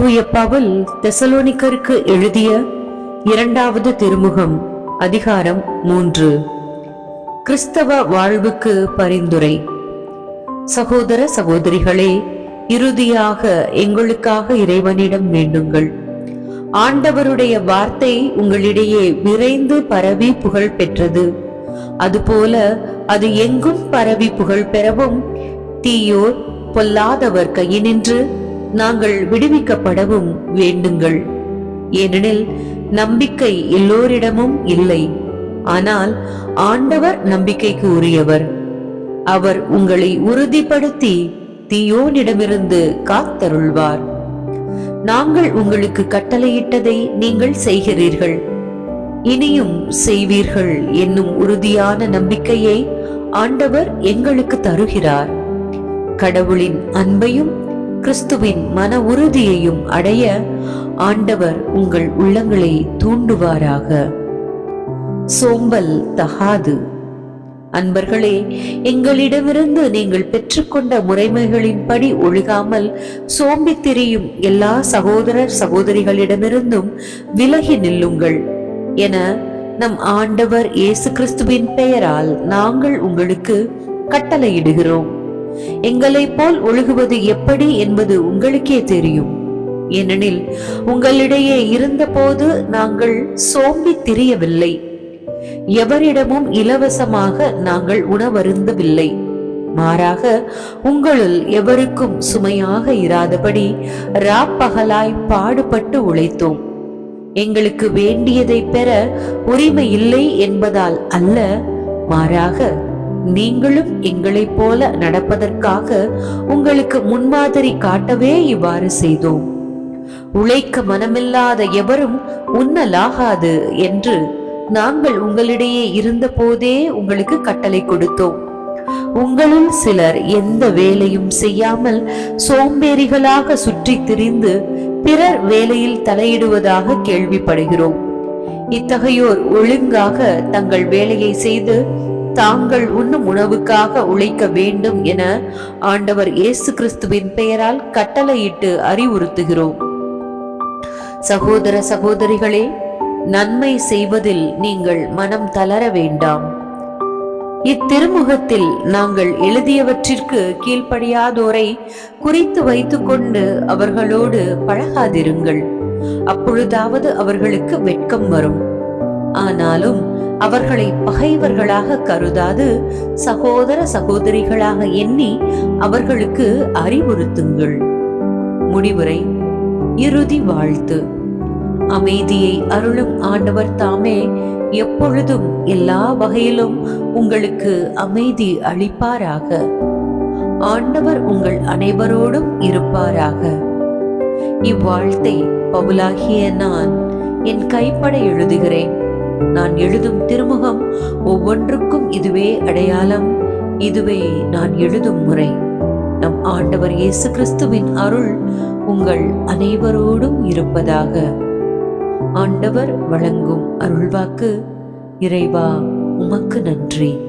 தூய பவுல் தெசலோனிக்கருக்கு எழுதிய இரண்டாவது திருமுகம் அதிகாரம் மூன்று. கிறிஸ்தவ வாழ்வுக்கு பரிந்துரை. சகோதர சகோதரிகளே இறுதியாக எங்களுக்காக இறைவனிடம் வேண்டுங்கள். ஆண்டவருடைய வார்த்தை உங்களிடையே விரைந்து பரவி புகழ் பெற்றது. அதுபோல அது எங்கும் பரவி புகழ் பெறவும் தீயோர் பொல்லாதவர் கையினின்று நாங்கள் விடுவிக்கப்படவும் வேண்டுங்கள். ஏனெனில் நம்பிக்கை எல்லோரிடமும் இல்லை. ஆனால் ஆண்டவர் நம்பிக்கைக்கு உரியவர். அவர் உங்களை உறுதிப்படுத்தி தீயோனிடமிருந்து காத்தருள்வார். நாங்கள் உங்களுக்கு கட்டளையிட்டதை நீங்கள் செய்கிறீர்கள். இனியும் செய்வீர்கள் என்னும் உறுதியான நம்பிக்கையை ஆண்டவர் எங்களுக்கு தருகிறார். கடவுளின் அன்பையும் கிறிஸ்துவின் மன உறுதியையும் அடைய ஆண்டவர் உங்கள் உள்ளங்களை தூண்டுவாராக. சோம்பல் தகாது. அன்பர்களே எங்களிடமிருந்து நீங்கள் பெற்றுக்கொண்ட முறைமைகளின்படி ஒழுகாமல் சோம்பி திரியும் எல்லா சகோதரர் சகோதரிகளிடமிருந்தும் விலகி நில்லுங்கள் என நம் ஆண்டவர் இயேசு கிறிஸ்துவின் பெயரால் நாங்கள் உங்களுக்கு கட்டளையிடுகிறோம். எங்களைப் போல் ஒழுகுவது எப்படி என்பது உங்களுக்கே தெரியும். ஏனெனில் உங்களிடையே இருந்தபோது நாங்கள் சோம்பி திரியவில்லை. எவரிடமும் இலவசமாக நாங்கள் உணவருந்தவில்லை. மாறாக உங்களுள் எவருக்கும் சுமையாக இராதபடி ராப்பகலாய் பாடுபட்டு உழைத்தோம். எங்களுக்கு வேண்டியதை பெற உரிமை இல்லை என்பதால் அல்ல. மாறாக நீங்களும் எங்களைப் போல நடப்பதற்காக உங்களுக்கு முன்மாதிரி காட்டவே இவ்வாறு செய்தோம். உழைக்க மனமில்லாத எவரும் உன்னலாகாது என்று நாங்கள் உங்களிடையே இருந்த போதே உங்களுக்கு கட்டளை கொடுத்தோம். உங்களில் சிலர் எந்த வேலையும் செய்யாமல் சோம்பேறிகளாக சுற்றி திரிந்து பிறர் வேலையில் தலையிடுவதாக கேள்விப்படுகிறோம். இத்தகையோர் ஒழுங்காக தங்கள் வேலையை செய்து தாங்கள் உண்ணும் உணவுக்காக உழைக்க வேண்டும் என ஆண்டவர் இயேசு கிறிஸ்துவின் பெயரால் கட்டளையிட்டு அறிவுறுத்துகிறோம். சகோதர சகோதரிகளே நன்மை செய்வதில் நீங்கள் மனம் தளர வேண்டாம். இத்திருமுகத்தில் நாங்கள் எழுதியவற்றிற்கு கீழ்ப்படியாதோரை குறித்து வைத்துக்கொண்டு அவர்களோடு பழகாதிருங்கள். அப்பொழுதாவது அவர்களுக்கு வெட்கம் வரும். ஆனாலும் அவர்களை பகைவர்களாக கருதாது சகோதர சகோதரிகளாக எண்ணி அவர்களுக்கு அறிவுறுத்துங்கள். முடிவுரை இறுதி வாழ்த்து. அமைதியை அருளும் ஆண்டவர் தாமே எப்பொழுதும் எல்லா வகையிலும் உங்களுக்கு அமைதி அளிப்பாராக. ஆண்டவர் உங்கள் அனைவரோடும் இருப்பாராக. இவ்வாழ்த்தை பவுலாகிய நான் என் கைப்பட எழுதுகிறேன். நான் எழுதும் திருமுகம் ஒவ்வொன்றுக்கும் இதுவே அடையாளம். இதுவே நான் எழுதும் முறை. நம் ஆண்டவர் இயேசு கிறிஸ்துவின் அருள் உங்கள் அனைவரோடும் இருப்பதாக. ஆண்டவர் வழங்கும் அருள்வாக்கு இறைவா உமக்கு நன்றி.